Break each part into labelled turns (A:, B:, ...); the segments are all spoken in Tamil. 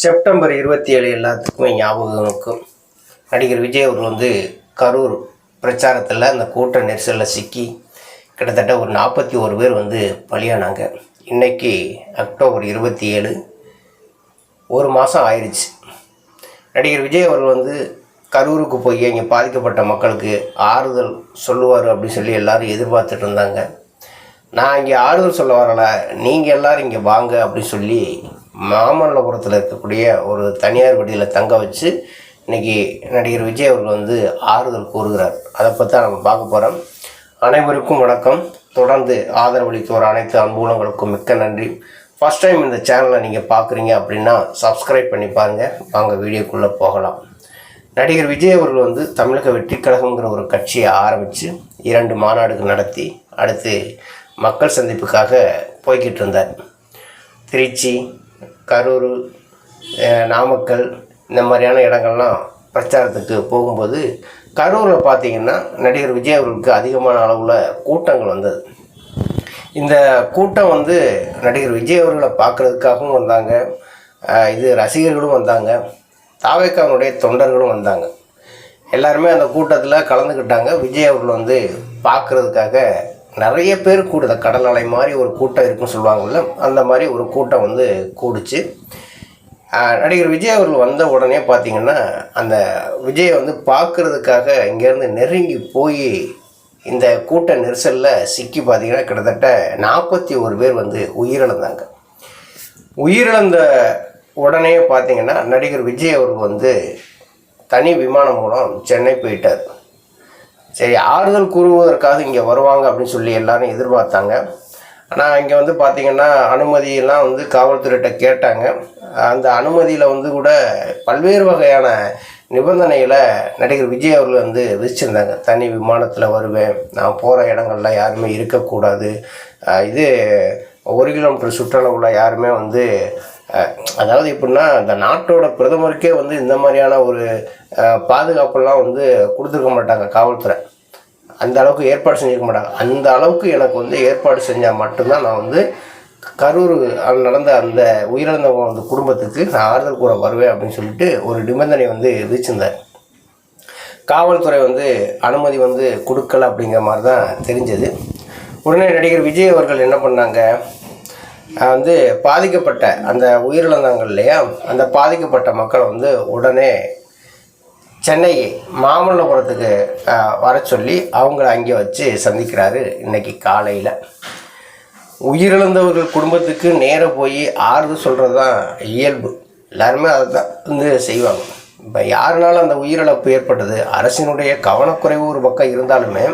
A: செப்டம்பர் இருபத்தி ஏழு எல்லாத்துக்குமே ஞாபகம் இருக்கும் நடிகர் விஜய் அவர் வந்து கரூர் பிரச்சாரத்தில் அந்த கூட்ட நெரிசலில் சிக்கி கிட்டத்தட்ட ஒரு நாற்பத்தி ஒரு பேர் வந்து பலியானாங்க. இன்றைக்கி அக்டோபர் இருபத்தி ஏழு ஒரு மாதம் ஆயிடுச்சு நடிகர் விஜய் அவர் வந்து கரூருக்கு போய் இங்கே பாதிக்கப்பட்ட மக்களுக்கு ஆறுதல் சொல்லுவார் அப்படின்னு சொல்லி எல்லோரும் எதிர்பார்த்துட்டு இருந்தாங்க. நான் இங்கே ஆறுதல் சொல்ல வரல. நீங்கள் எல்லோரும் இங்கே வாங்க அப்படின்னு சொல்லி மாமல்லபுரத்தில் இருக்கக்கூடிய ஒரு தனியார் விடுதியில் தங்க வச்சு இன்றைக்கி நடிகர் விஜய் அவர்கள் வந்து ஆறுதல் கூறுகிறார். அதை பற்றி தான் நம்ம பார்க்க போகிறோம் அனைவருக்கும் வணக்கம். தொடர்ந்து ஆதரவளித்து வர அனைத்து அன்புலங்களுக்கும் மிக்க நன்றி. ஃபஸ்ட் டைம் இந்த சேனலை நீங்கள் பார்க்குறீங்க அப்படின்னா சப்ஸ்கிரைப் பண்ணி பாருங்கள் வாங்க வீடியோக்குள்ளே போகலாம். நடிகர் விஜய் அவர்கள் வந்து தமிழக வெற்றி கழகங்கிற ஒரு கட்சியை ஆரம்பித்து இரண்டு மாநாடுகள் நடத்தி அடுத்து மக்கள் சந்திப்புக்காக போய்கிட்டு இருந்தார். திருச்சி கரூர் நாமக்கல் இந்த மாதிரியான இடங்கள்லாம் பிரச்சாரத்துக்கு போகும்போது கரூரில் பார்த்திங்கன்னா நடிகர் விஜய் அவர்களுக்கு அதிகமான அளவில் கூட்டங்கள் வந்தது. இந்த கூட்டம் வந்து நடிகர் விஜய் அவர்களை பார்க்குறதுக்காகவும் வந்தாங்க. இது ரசிகர்களும் வந்தாங்க. தாவேக்காவுடைய தொண்டர்களும் வந்தாங்க. எல்லாருமே அந்த கூட்டத்தில் கலந்துக்கிட்டாங்க. விஜய் அவர்கள் வந்து பார்க்குறதுக்காக நிறைய பேர் கூடுத கடல் அலை மாதிரி ஒரு கூட்டம் இருக்குன்னு சொல்லுவாங்கள்ல அந்த மாதிரி ஒரு கூட்டம் வந்து கூடுச்சு. நடிகர் விஜய் அவர்கள் வந்த உடனே பார்த்திங்கன்னா அந்த விஜயை வந்து பார்க்குறதுக்காக இங்கேருந்து நெருங்கி போய் இந்த கூட்ட நெரிசலில் சிக்கி பார்த்திங்கன்னா கிட்டத்தட்ட நாற்பத்தி ஒரு பேர் வந்து உயிரிழந்தாங்க. உயிரிழந்த உடனே பார்த்திங்கன்னா நடிகர் விஜய் அவர்கள் வந்து தனி விமானம் மூலம் சென்னை போயிட்டார். சரி ஆறுதல் கூறுவதற்காக இங்கே வருவாங்க அப்படின்னு சொல்லி எல்லாரும் எதிர்பார்த்தாங்க. ஆனால் இங்கே வந்து பார்த்திங்கன்னா அனுமதியெல்லாம் வந்து காவல்துறையிட்ட கேட்டாங்க. அந்த அனுமதியில் வந்து கூட பல்வேறு வகையான நிபந்தனைகளை நடிகர் விஜய் அவர்கள் வந்து விதிச்சிருந்தாங்க. தனி விமானத்தில் வருவேன் நான் போகிற இடங்கள்ல யாருமே இருக்கக்கூடாது. இது ஒரு கிலோமீட்டர் சுற்றளவில் யாருமே வந்து அதாவது எப்படின்னா இந்த நாட்டோட பிரதமருக்கே வந்து இந்த மாதிரியான ஒரு பாதுகாப்பெல்லாம் வந்து கொடுத்துருக்க மாட்டாங்க காவல்துறை. அந்த அளவுக்கு ஏற்பாடு செஞ்சுருக்க மாட்டாங்க. அந்த அளவுக்கு எனக்கு வந்து ஏற்பாடு செஞ்சால் மட்டும்தான் நான் வந்து கரூர் நடந்த அந்த உயிரிழந்தவங்க அந்த குடும்பத்துக்கு நான் ஆறுதல் கூற வருவேன் அப்படின்னு சொல்லிட்டு ஒரு நிபந்தனை வந்து விதிச்சிருந்தார். காவல்துறை வந்து அனுமதி வந்து கொடுக்கல அப்படிங்கிற மாதிரி தான் தெரிஞ்சது. உடனே நடிகர் விஜய் அவர்கள் என்ன பண்ணாங்க? வந்து பாதிக்கப்பட்ட அந்த உயிரிழந்தாங்க இல்லையா அந்த பாதிக்கப்பட்ட மக்களை வந்து உடனே சென்னை மாமல்லபுரத்துக்கு வர சொல்லி அவங்கள அங்கே வச்சு சந்திக்கிறாரு இன்னைக்கு காலையில். உயிரிழந்தவர்கள் குடும்பத்துக்கு நேராக போய் ஆறுதல் சொல்கிறது தான் இயல்பு. எல்லாருமே அதை தான் வந்து செய்வாங்க. இப்போ யாருனால அந்த உயிரிழப்பு ஏற்பட்டது? அரசினுடைய கவனக்குறைவு ஒரு பக்கம் இருந்தாலுமே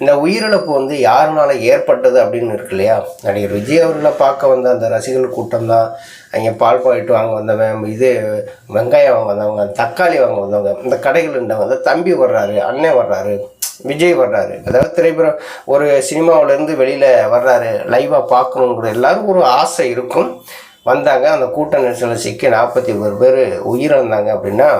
A: இந்த உயிரிழப்பு வந்து யாருனால ஏற்பட்டது அப்படின்னு இருக்கு இல்லையா? நடிகர் விஜய் அவர்களை பார்க்க வந்த அந்த ரசிகர்கள் கூட்டம் தான் அங்கே பால் பாயிட்டு வாங்க வந்தவன் இது வெங்காயம் வாங்க வந்தவங்க தக்காளி வாங்க வந்தவங்க இந்த கடைகள் இருந்தவங்க அந்த தம்பி வர்றாரு அண்ணன் வர்றாரு விஜய் வர்றாரு. அதாவது திரைப்படம் ஒரு சினிமாவிலேருந்து வெளியில் வர்றாரு லைவாக பார்க்கணுங்கிற எல்லாரும் ஒரு ஆசை இருக்கும். வந்தாங்க. அந்த கூட்ட நெரிசலில் சிக்கி நாற்பத்தி ஒரு பேர் உயிரிழந்தாங்க அப்படின்னா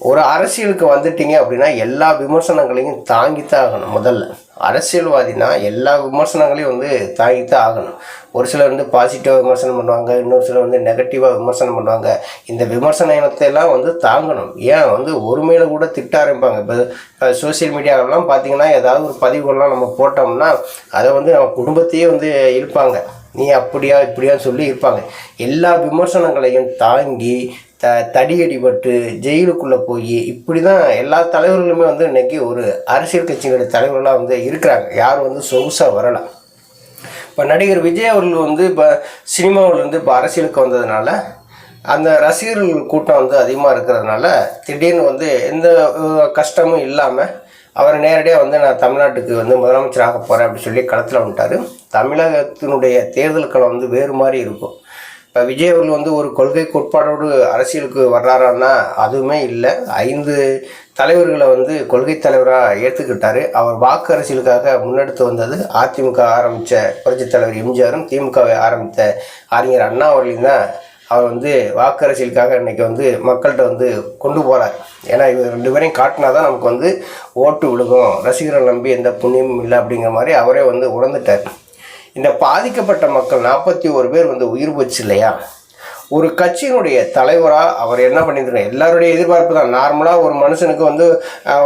A: ஒரு அரசியலுக்கு வந்துட்டீங்க அப்படின்னா எல்லா விமர்சனங்களையும் தாங்கித்தான் ஆகணும் முதல்ல. அரசியல்வாதினா எல்லா விமர்சனங்களையும் வந்து தாங்கித்தான் ஆகணும். ஒரு சிலர் வந்து பாசிட்டிவாக விமர்சனம் பண்ணுவாங்க இன்னொரு சிலர் வந்து நெகட்டிவாக விமர்சனம் பண்ணுவாங்க. இந்த விமர்சனத்தையெல்லாம் வந்து தாங்கணும். ஏன்? வந்து ஒருமையில கூட திட்ட ஆரம்பிப்பாங்க. இப்போ சோசியல் மீடியாவெல்லாம் பார்த்தீங்கன்னா ஏதாவது ஒரு பதிவுகள்லாம் நம்ம போட்டோம்னா அதை வந்து நம்ம குடும்பத்தையே வந்து இருப்பாங்க நீ அப்படியா இப்படியா சொல்லி இருப்பாங்க. எல்லா விமர்சனங்களையும் தாங்கி த தடியடிபட்டு ஜெயிலுக்குள்ளே போய் இப்படி தான் எல்லா தலைவர்களுமே வந்து இன்னைக்கு ஒரு அரசியல் கட்சிகளுடைய தலைவர்களாக வந்து இருக்கிறாங்க. யாரும் வந்து சொகுசாக வரலாம் இப்போ நடிகர் விஜய் அவர்கள் வந்து இப்போ சினிமாவிலேருந்து இப்போ அரசியலுக்கு வந்ததுனால அந்த ரசிகர்கள் கூட்டம் வந்து அதிகமாக இருக்கிறதுனால திடீர்னு வந்து எந்த கஷ்டமும் இல்லாமல் அவர் நேரடியாக வந்து நான் தமிழ்நாட்டுக்கு வந்து முதலமைச்சராக போகிறேன் அப்படின்னு சொல்லி களத்தில் வந்துட்டார். தமிழகத்தினுடைய தேர்தல் களம் வந்து வேறு மாதிரி இருக்கும். இப்போ விஜய் அவர்கள் வந்து ஒரு கொள்கை கோட்பாடோடு அரசியலுக்கு வர்றாரான்னா அதுவுமே இல்லை. ஐந்து தலைவர்களை வந்து கொள்கை தலைவராக ஏற்றுக்கிட்டார் அவர் வாக்கு அரசியலுக்காக முன்னெடுத்து வந்தது அதிமுக ஆரம்பித்த புரட்சித் தலைவர் எம்ஜிஆரும் திமுகவை ஆரம்பித்த அறிஞர் அண்ணா அவர்களையும் தான் அவர் வந்து வாக்கரசியலுக்காக இன்றைக்கி வந்து மக்கள்கிட்ட வந்து கொண்டு போகிறார் ஏன்னா இவர் ரெண்டு பேரையும் காட்டினா தான் நமக்கு வந்து ஓட்டு விழுகும். ரசிகர்கள் நம்பி எந்த புண்ணியமும் இல்லை அப்படிங்கிற மாதிரி அவரே வந்து உணர்ந்துட்டார். இந்த பாதிக்கப்பட்ட மக்கள் நாற்பத்தி ஒரு பேர் வந்து உயிர் போச்சு இல்லையா? ஒரு கட்சியினுடைய தலைவராக அவர் என்ன பண்ணியிருக்காரு எல்லாருடைய எதிர்பார்ப்பு தான். நார்மலாக ஒரு மனுஷனுக்கு வந்து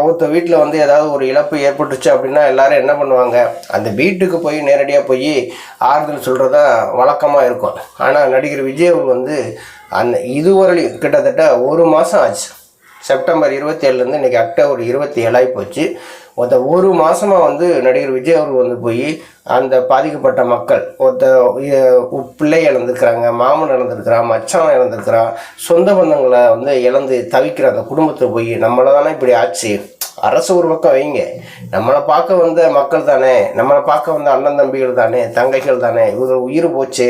A: ஒருத்த வீட்டில் வந்து ஏதாவது ஒரு இழப்பு ஏற்பட்டுச்சு அப்படின்னா எல்லாரும் என்ன பண்ணுவாங்க? அந்த வீட்டுக்கு போய் நேரடியாக போய் ஆறுதல் சொல்கிறதா வழக்கமாக இருக்கும். ஆனால் நடிகர் விஜய் வந்து அந்த இதுவரை கிட்டத்தட்ட ஒரு மாதம் ஆச்சு. செப்டம்பர் இருபத்தி ஏழுலேருந்து இன்றைக்கி அக்டோபர் இருபத்தி ஏழாகி போச்சு. ஒருத்த ஒரு மாதமாக வந்து நடிகர் விஜய் அவர் வந்து போய் அந்த பாதிக்கப்பட்ட மக்கள் ஒருத்த பிள்ளை இழந்திருக்கிறாங்க மாமன் இழந்திருக்கிறான் மச்சான் இழந்திருக்கிறான் சொந்த பந்தங்களை வந்து இழந்து தவிக்கிற அந்த குடும்பத்தை போய் நம்மளை தானே இப்படி ஆச்சு. அரசு ஒரு பக்கம் வைங்க. நம்மளை பார்க்க வந்த மக்கள் தானே நம்மளை பார்க்க வந்த அண்ணன் தம்பிகள் தானே தங்கைகள் தானே இவங்க உயிர் போச்சு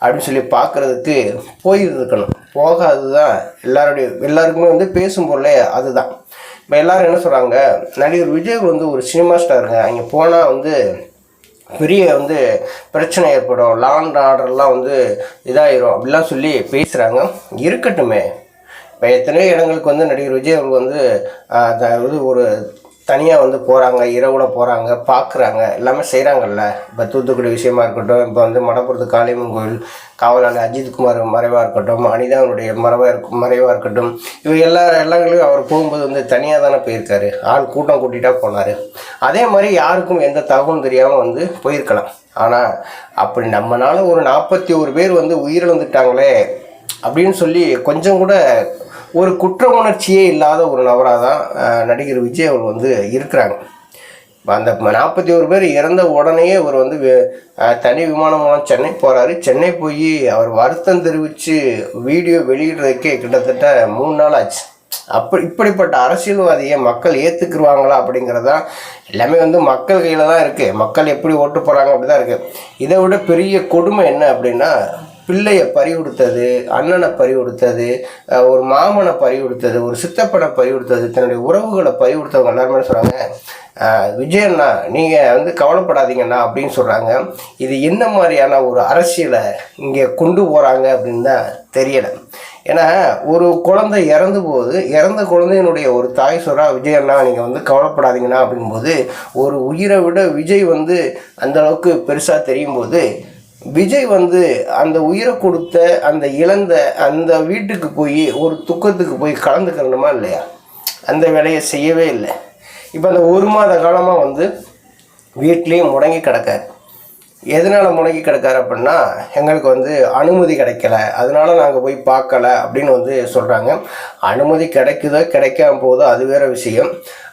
A: அப்படின்னு சொல்லி பார்க்குறதுக்கு போயிருக்கணும். போகாது தான் எல்லாருடைய எல்லாருக்குமே வந்து பேசும் பொருளே அதுதான். இப்போ எல்லோரும் என்ன சொல்கிறாங்க நடிகர் விஜய் வந்து ஒரு சினிமா ஸ்டாருங்க. அங்கே போனால் வந்து பெரிய வந்து பிரச்சனை ஏற்படும். லாண்ட் ஆர்டர்லாம் வந்து இதாயிரும். அப்படிலாம் சொல்லி பேசுகிறாங்க இருக்கட்டுமே. இப்போ எத்தனையோ இடங்களுக்கு வந்து நடிகர் விஜய் அவர்கள் வந்து அதாவது ஒரு தனியாக வந்து போகிறாங்க இரவில் போகிறாங்க பார்க்குறாங்க எல்லாமே செய்கிறாங்கல்ல இப்போ தூத்துக்குடி விஷயமா இருக்கட்டும் இப்போ வந்து மடப்புறத்து காளியம்மன் கோயில் காவலாளர் அஜித்குமார் மறைவாக இருக்கட்டும் அனிதாவுடைய மறைவாக இருக்கும் மறைவாக இருக்கட்டும் இவங்க எல்லா இடங்களையும் அவர் போகும்போது வந்து தனியாக தானே போயிருக்காரு. ஆள் கூட்டம் கூட்டிகிட்டா போனார். அதே மாதிரி யாருக்கும் எந்த தகவலும் தெரியாமல் வந்து போயிருக்கலாம். ஆனால் அப்படி நம்மனால ஒரு நாற்பத்தி ஒரு பேர் வந்து உயிரிழந்துட்டாங்களே அப்படின்னு சொல்லி கொஞ்சம் கூட ஒரு குற்ற உணர்ச்சியே இல்லாத ஒரு நபராக தான் நடிகர் விஜய் அவர் வந்து இருக்கிறாங்க. அந்த நாற்பத்தி ஒரு பேர் இறந்த உடனே அவர் வந்து தனி விமானம் மூலம் சென்னை போகிறாரு சென்னை போய் அவர் வருத்தம் தெரிவித்து வீடியோ வெளியிடுறதுக்கே கிட்டத்தட்ட மூணு நாள் ஆச்சு. அப்படி இப்படிப்பட்ட அரசியல்வாதியை மக்கள் ஏற்றுக்குருவாங்களா தான் எல்லாமே வந்து மக்கள் கையில் தான் இருக்குது மக்கள் எப்படி ஓட்டு போகிறாங்க அப்படி தான் இருக்குது இதை விட பெரிய கொடுமை என்ன அப்படின்னா பிள்ளையை பறி கொடுத்தது அண்ணனை பறி கொடுத்தது ஒரு மாமனை பறி கொடுத்தது ஒரு சித்தப்பனை பறி கொடுத்தது தன்னுடைய உறவுகளை பறி கொடுத்தவங்க எல்லாருமே சொல்கிறாங்க விஜயண்ணா நீங்கள் வந்து கவலைப்படாதீங்கண்ணா அப்படின்னு சொல்கிறாங்க இது என்ன மாதிரியான ஒரு அரசியலை இங்கே கொண்டு போகிறாங்க அப்படின்னு தான் தெரியலை. ஏன்னா ஒரு குழந்தை இறந்து போது இறந்த குழந்தையினுடைய ஒரு தாய் சொல்கிறா விஜய் அண்ணா நீங்கள் வந்து கவலைப்படாதீங்கண்ணா அப்படிங்கும்போது ஒரு உயிரை விட விஜய் வந்து அந்தளவுக்கு பெருசாக தெரியும் போது விஜய் வந்து அந்த உயிரை கொடுத்த அந்த இழந்த அந்த வீட்டுக்கு போய் ஒரு துக்கத்துக்கு போய் கலந்துக்கிறணுமா இல்லையா? அந்த வேலையை செய்யவே இல்லை. இப்போ அந்த ஒரு மாத காலமாக வந்து வீட்லேயும் முடங்கி கிடக்காரு. எதனால் முடங்கி கிடக்காரு அப்படின்னா எங்களுக்கு வந்து அனுமதி கிடைக்கல. அதனால நாங்கள் போய் பார்க்கல அப்படின்னு வந்து சொல்கிறாங்க அனுமதி கிடைக்குதோ கிடைக்காம போதோ அது வேற விஷயம்.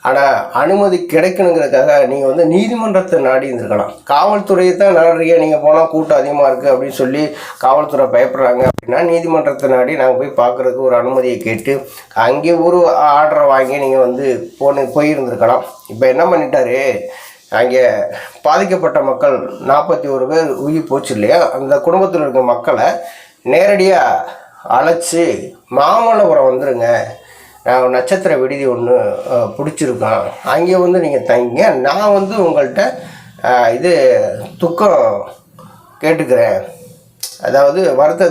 A: ஆனால் அனுமதி கிடைக்கணுங்கிறதுக்காக நீங்கள் வந்து நீதிமன்றத்தை நாடி இருந்திருக்கலாம். காவல்துறையை தான் நாடுறீங்க. நீங்கள் போனால் கூட்டம் அதிகமாக இருக்குது அப்படின்னு சொல்லி காவல்துறை பயப்படுறாங்க அப்படின்னா நீதிமன்றத்தை நாடி நாங்கள் போய் பார்க்குறதுக்கு ஒரு அனுமதியை கேட்டு அங்கே ஒரு ஆர்டரை வாங்கி நீங்கள் வந்து போன போயிருந்திருக்கலாம். இப்போ என்ன பண்ணிட்டாரு? அங்கே பாதிக்கப்பட்ட மக்கள் நாற்பத்தி ஒரு பேர் உயிர் போச்சு இல்லையா? அந்த குடும்பத்தில் இருக்க மக்களை நேரடியாக அழைச்சி மாமல்லபுரம் வந்துடுங்க நான் ஒரு நட்சத்திர விடுதி ஒன்று பிடிச்சிருக்கோம். அங்கே வந்து நீங்கள் தங்கிங்க. நான் வந்து உங்கள்கிட்ட இது துக்கம் கேட்டுக்கிறேன். அதாவது வருத்த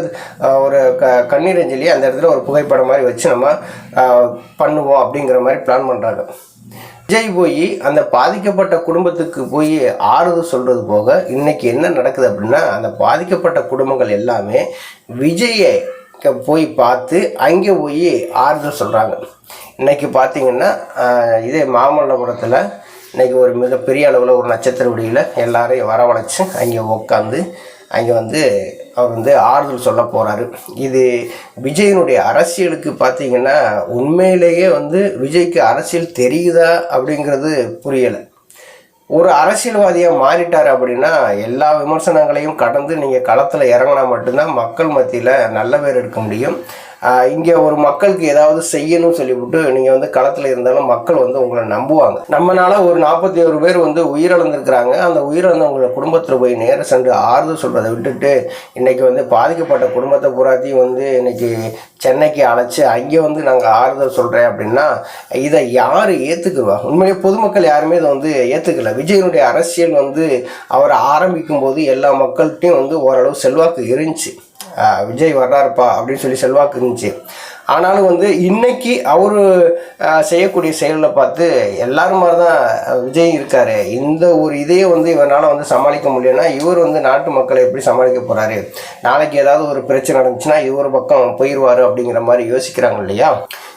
A: ஒரு க கண்ணீரஞ்சலி அந்த இடத்துல ஒரு புகைப்படம் மாதிரி வச்சு நம்ம பண்ணுவோம் அப்படிங்கிற மாதிரி பிளான் பண்ணுறாங்க விஜய் போய் அந்த பாதிக்கப்பட்ட குடும்பத்துக்கு போய் ஆறுதல் சொல்கிறது போக இன்னைக்கு என்ன நடக்குது அப்படின்னா அந்த பாதிக்கப்பட்ட குடும்பங்கள் எல்லாமே விஜயை க- போய் பார்த்து அங்கே போய் ஆறுதல் சொல்கிறாங்க இன்றைக்கி பார்த்தீங்கன்னா இதே மாமல்லபுரத்தில் இன்னைக்கு ஒரு மிகப்பெரிய அளவில் ஒரு நட்சத்திர விடியில் எல்லாரையும் வரவழைச்சி அங்கே உட்காந்து அங்கே வந்து அவர் வந்து ஆறுதல் சொல்ல போகிறாரு இது விஜயனுடைய அரசியலுக்கு பார்த்தீங்கன்னா உண்மையிலேயே வந்து விஜய்க்கு அரசியல் தெரியுதா அப்படிங்கிறது புரியலை. ஒரு அரசியல்வாதியாக மாறிட்டார் அப்படின்னா எல்லா விமர்சனங்களையும் கடந்து நீங்கள் களத்தில் இறங்கினா மட்டும்தான் மக்கள் மத்தியில் நல்ல பேர் எடுக்க முடியும். இங்கே ஒரு மக்களுக்கு ஏதாவது செய்யணும்னு சொல்லிவிட்டு நீங்கள் வந்து களத்தில் இருந்தாலும் மக்கள் வந்து உங்களை நம்புவாங்க. நம்மனால ஒரு நாற்பத்தி ஒரு பேர் வந்து உயிரிழந்திருக்கிறாங்க. அந்த உயிரிழந்தவங்கள குடும்பத்தில் போய் நேர சென்று ஆறுதல் சொல்கிறத விட்டுட்டு இன்றைக்கி வந்து பாதிக்கப்பட்ட குடும்பத்தை பூராத்தையும் வந்து இன்றைக்கி சென்னைக்கு அழைச்சி அங்கே வந்து நாங்கள் ஆறுதல் சொல்கிறேன் அப்படின்னா இதை யார் ஏற்றுக்குவா உண்மையிலே பொதுமக்கள் யாருமே இதை வந்து ஏற்றுக்கல விஜயனுடைய அரசியல் வந்து அவர் ஆரம்பிக்கும் போது எல்லா மக்கள்கிட்டையும் வந்து ஓரளவு செல்வாக்கு இருந்துச்சு. விஜய் வர்றாருப்பா அப்படின்னு சொல்லி செல்வாக்கு இருந்துச்சு. ஆனாலும் வந்து இன்னைக்கு அவர் செய்யக்கூடிய செயலில் பார்த்து எல்லாரும் மாதிரி தான் விஜய் இருக்கார். இந்த ஒரு இதையே வந்து இவரால் வந்து சமாளிக்க முடியலன்னா இவர் வந்து நாட்டு மக்களை எப்படி சமாளிக்க போகிறாரு நாளைக்கு ஏதாவது ஒரு பிரச்சனை நடந்துச்சுன்னா இவர் பக்கம் போயிடுவாரு அப்படிங்கிற மாதிரி யோசிக்கிறாங்க இல்லையா?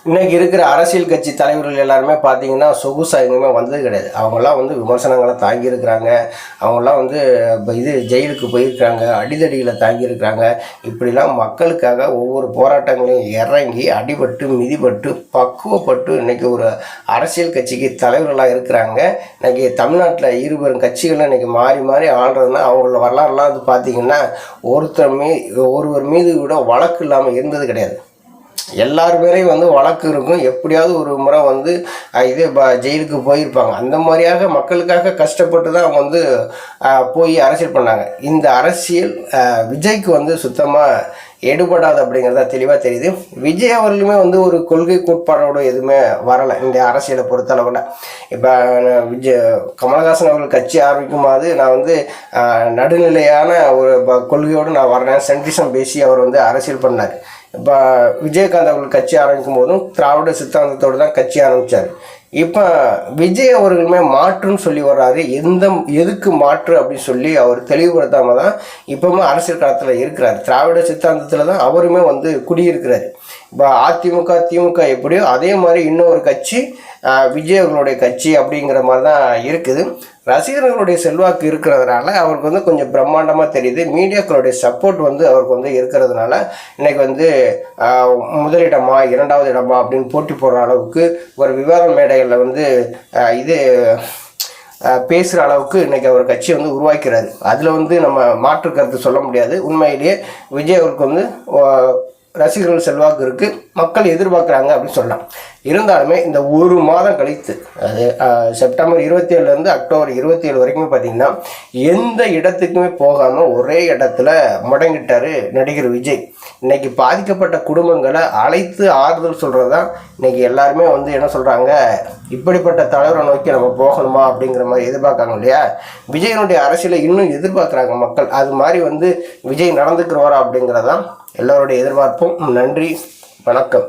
A: இன்னைக்கு இருக்கிற அரசியல் கட்சி தலைவர்கள் எல்லாருமே பார்த்தீங்கன்னா சொகுசா எங்குமே வந்தது கிடையாது. அவங்கெல்லாம் வந்து விமர்சனங்களை தாங்கியிருக்கிறாங்க. அவங்களாம் வந்து இப்போ இது ஜெயிலுக்கு போயிருக்கிறாங்க. அடிதடிகளை தாங்கியிருக்கிறாங்க. இப்படிலாம் மக்களுக்காக ஒவ்வொரு போராட்டங்களையும் இறங்கி அடிபட்டு மிதிபட்டு பக்குவப்பட்டு இன்னைக்கு ஒரு அரசியல் கட்சிக்கு தலைவர்களாக இருக்கிறாங்க. இன்னைக்கு தமிழ்நாட்டில் இருபெரும் கட்சிகள் இன்னைக்கு மாறி மாறி ஆள்றதுனா அவங்கள வரலாறுலாம் வந்து பார்த்தீங்கன்னா ஒருத்தர் மீ ஒருவர் மீது கூட வழக்கு இல்லாமல் இருந்தது கிடையாது. எல்லார் பேரையும் வந்து வழக்கு இருக்கும். எப்படியாவது ஒரு முறை வந்து இது ப- ஜெயிலுக்கு போயிருப்பாங்க. அந்த மாதிரியாக மக்களுக்காக கஷ்டப்பட்டு தான் அவங்க வந்து போய் அரசியல் பண்ணாங்க. இந்த அரசியல் விஜய்க்கு வந்து சுத்தமாக எடுபடாது அப்படிங்கிறதா தெளிவாக தெரியுது. விஜய் அவர்களுமே வந்து ஒரு கொள்கை கோட்பாடோட எதுவுமே வரலை இந்த அரசியலை பொறுத்தளவில். இப்போ விஜய் கமலஹாசன் அவர்கள் கட்சி ஆரம்பிக்கும்போது நான் வந்து நடுநிலையான ஒரு ப- கொள்கையோடு நான் வரேன் சென்ட்ரிசம் பேசி அவர் வந்து அரசியல் பண்ணார். இப்போ விஜயகாந்த் அவர்கள் கட்சி ஆரம்பிக்கும் போதும் திராவிட சித்தாந்தத்தோடு தான் கட்சி ஆரம்பித்தார் இப்போ விஜய் அவர்களுமே மாற்றுன்னு சொல்லி வர்றாரு. எந்த எதுக்கு மாற்று அப்படின்னு சொல்லி அவர் தெளிவுபடுத்தாம தான் இப்போவும் அரசியல் களத்தில் இருக்கிறார். திராவிட சித்தாந்தத்தில் தான் அவருமே வந்து குடியிருக்கிறார். அதிமுக திமுக எப்படியோ அதே மாதிரி இன்னொரு கட்சி ஆஹ், விஜய் அவர்களுடைய கட்சி அப்படிங்கிற மாதிரி தான் இருக்குது. ரசிகர்களுடைய செல்வாக்கு இருக்கிறதுனால அவருக்கு வந்து கொஞ்சம் பிரம்மாண்டமாக தெரியுது. மீடியாக்களுடைய சப்போர்ட் வந்து அவருக்கு வந்து இருக்கிறதுனால இன்றைக்கி வந்து முதலிடமா இரண்டாவது இடமா அப்படின்னு போட்டி போடுற அளவுக்கு ஒரு விவாத மேடைகளில் வந்து இது பேசுகிற அளவுக்கு இன்னைக்கு அவர் கட்சி வந்து உருவாக்கிறாரு. அதில் வந்து நம்ம மாற்று கருத்து சொல்ல முடியாது. உண்மையிலேயே விஜய் அவருக்கு வந்து ரசிகர்கள் செல்வாக்கு இருக்குது மக்கள் எதிர்பார்க்குறாங்க அப்படின்னு சொல்லலாம். இருந்தாலுமே இந்த ஒரு மாதம் கழித்து அது செப்டம்பர் இருபத்தி ஏழுலேருந்து அக்டோபர் இருபத்தி ஏழு வரைக்கும் பார்த்தீங்கன்னா எந்த இடத்துக்குமே போகாமல் ஒரே இடத்துல முடங்கிட்டார் நடிகர் விஜய். இன்றைக்கி பாதிக்கப்பட்ட குடும்பங்களை அழைத்து ஆறுதல் சொல்கிறது தான் இன்னைக்கு எல்லாருமே வந்து என்ன சொல்கிறாங்க இப்படிப்பட்ட தலைவரை நோக்கி நம்ம போகணுமா அப்படிங்கிற மாதிரி எதிர்பார்க்காங்க இல்லையா? விஜயனுடைய அரசியலை இன்னும் எதிர்பார்க்குறாங்க மக்கள். அது மாதிரி வந்து விஜய் நடந்துக்கிறவரா அப்படிங்கிறதான் எல்லோருடைய எதிர்பார்ப்பும் நன்றி வணக்கம்.